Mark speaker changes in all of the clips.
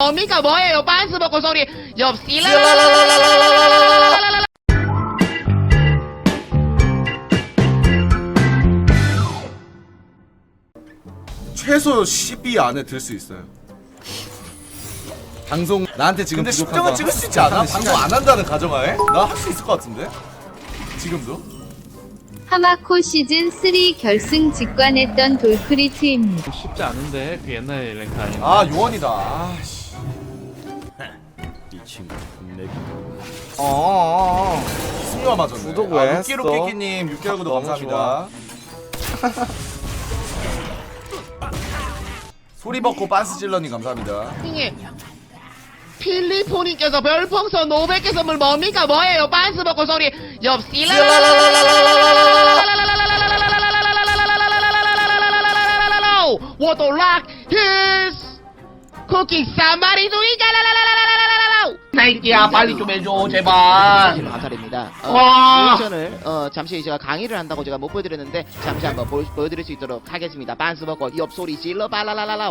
Speaker 1: 뭡니까 뭐예요 빤스 벗고 소리 엽시
Speaker 2: 최소 12 안에 들수 있어요. 방송 나한테 지금
Speaker 3: 근데
Speaker 2: 부족한
Speaker 3: 10점은
Speaker 2: 거
Speaker 3: 찍을 수 있지 않아? 방송 안 한다는 가정하에? 나할수 있을 것 같은데? 지금도?
Speaker 4: 하마코 시즌 3 결승 직관했던 돌크리트입니다.
Speaker 5: 쉽지 않은데 그 옛날 랭크 아닌데
Speaker 3: 아 요원이다
Speaker 6: 맥이
Speaker 3: 어어어 승리와 맞았네.
Speaker 6: 구독 왜
Speaker 3: 아,
Speaker 6: 했어?
Speaker 3: 루끼루끼끼님 6개월 구독
Speaker 6: 너무
Speaker 3: 감사합니다. 소리 벗고 빤스 질러님 감사합니다.
Speaker 1: 형님 필리포님께서 별풍선 500개 선물 뭡니까? 뭐예요? 빤스 벗고 소리. like his cooking somebody do it 나이끼야 빨리 좀 해줘 제발. 감사드립니다. 어,
Speaker 7: 와.
Speaker 1: 리액션을 어, 잠시 제가 강의를 한다고 제가 못 보여드렸는데 잠시 한번 보, 보여드릴 수 있도록 하겠습니다. 빤스 벗고 옆소리 질러 발라라라라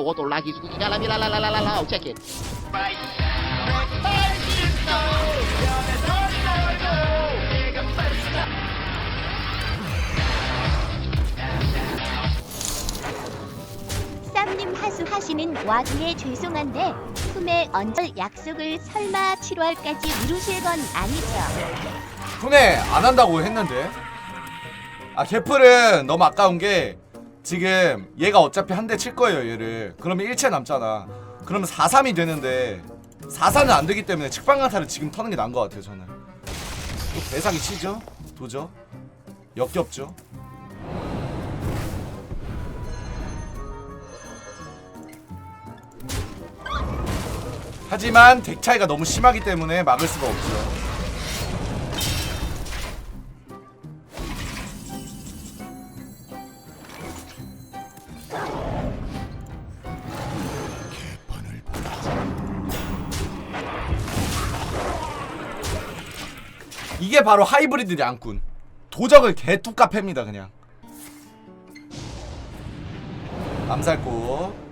Speaker 1: cooking 라라라라라라 check it
Speaker 8: 하수하시는 와중에 죄송한데 품에 얹을 약속을 설마 7월까지 미루실 건 아니죠?
Speaker 3: 손에 안 한다고 했는데 아 개풀은 너무 아까운 게 지금 얘가 어차피 한 대 칠 거예요 얘를 그러면 1채 남잖아 그러면 4-3이 되는데 4-4는 안 되기 때문에 측방강타를 지금 터는 게 나은 것 같아요 저는 또 배상이 치죠? 도죠? 역겹죠? 하지만 덱 차이가 너무 심하기 때문에 막을 수가 없죠. 이게 바로 하이브리드 양꾼 도적을 개뚝까 팹니다 그냥. 암살고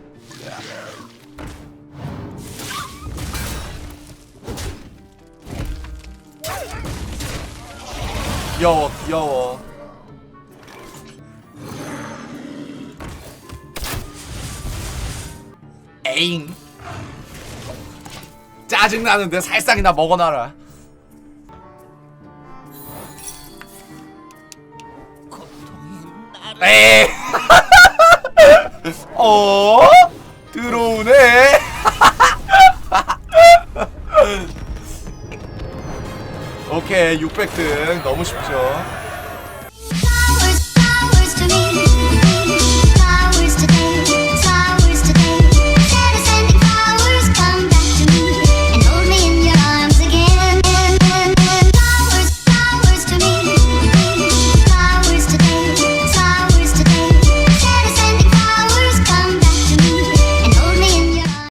Speaker 3: 귀여워 귀여워. 에잉. 짜증나는데 살상이나 먹어놔라. 에이. 어 오케이 600등 너무 쉽죠.